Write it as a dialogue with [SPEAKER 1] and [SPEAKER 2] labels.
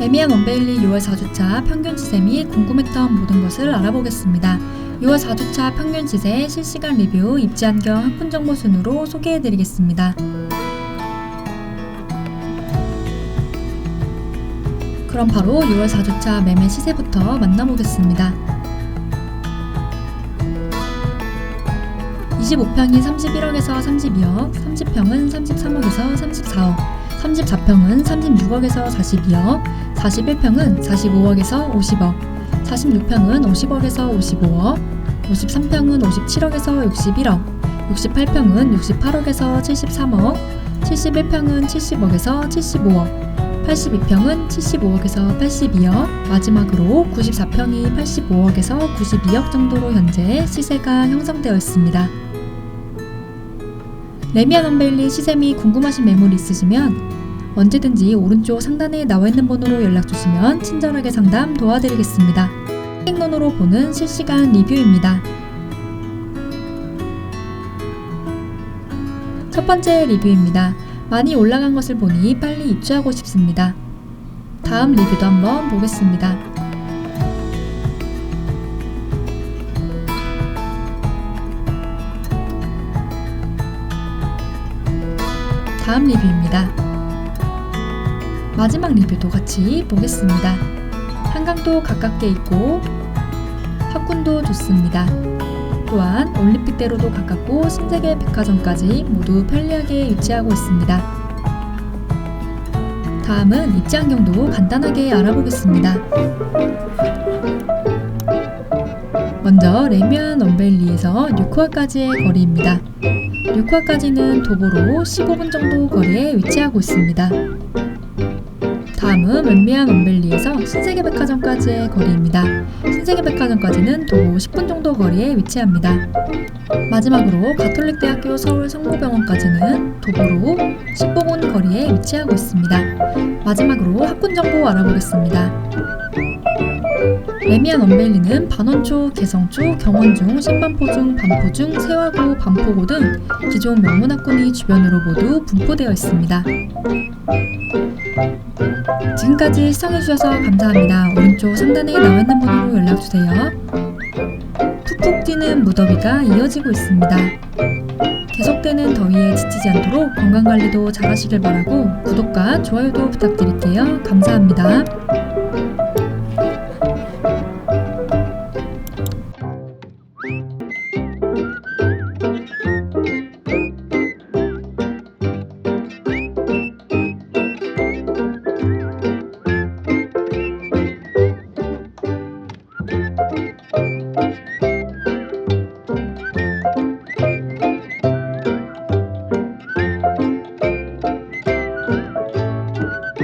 [SPEAKER 1] 레미안 원베일리 6월 4주차 평균 시세 및 궁금했던 모든 것을 알아보겠습니다. 6월 4주차 평균 시세 실시간 리뷰 입지 안경 학군 정보 순으로 소개해 드리겠습니다. 그럼 바로 6월 4주차 매매 시세부터 만나보겠습니다. 25평이 31억에서 32억, 30평은 33억에서 34억, 34평은 36억에서 42억, 41평은 45억에서 50억, 46평은 50억에서 55억, 53평은 57억에서 61억, 68평은 68억에서 73억, 71평은 70억에서 75억, 82평은 75억에서 82억, 마지막으로 94평이 85억에서 92억 정도로 현재 시세가 형성되어 있습니다. 레미안 원베일리 시세 및 궁금하신 매물 있으시면 언제든지 오른쪽 상단에 나와 있는 번호로 연락 주시면 친절하게 상담 도와드리겠습니다. 행론으로 보는 실시간 리뷰입니다. 첫 번째 리뷰입니다. 많이 올라간 것을 보니 빨리 입주하고 싶습니다. 다음 리뷰도 한번 보겠습니다. 다음 리뷰입니다. 마지막 리뷰도 같이 보겠습니다. 한강도 가깝게 있고 학군도 좋습니다. 또한 올림픽대로도 가깝고 신세계 백화점까지 모두 편리하게 위치하고 있습니다. 다음은 입지 환경도 간단하게 알아보겠습니다. 먼저 레미안 원벨리에서 뉴코아까지의 거리입니다. 뉴코아까지는 도보로 15분 정도 거리에 위치하고 있습니다. 다음은 웬미안 원벨리에서 신세계 백화점까지의 거리입니다. 신세계 백화점까지는 도보 10분 정도 거리에 위치합니다. 마지막으로 가톨릭대학교 서울 성모병원까지는 도보로 15분 거리에 위치하고 있습니다. 마지막으로 학군 정보 알아보겠습니다. 레미안 원벨리는 반원초, 개성초, 경원중, 신반포중, 반포중, 세화고, 반포고 등 기존 명문학군이 주변으로 모두 분포되어 있습니다. 지금까지 시청해주셔서 감사합니다. 오른쪽 상단에 나와 있는 번호로 연락주세요. 푹푹 뛰는 무더위가 이어지고 있습니다. 계속되는 더위에 지치지 않도록 건강관리도 잘 하시길 바라고 구독과 좋아요도 부탁드릴게요. 감사합니다.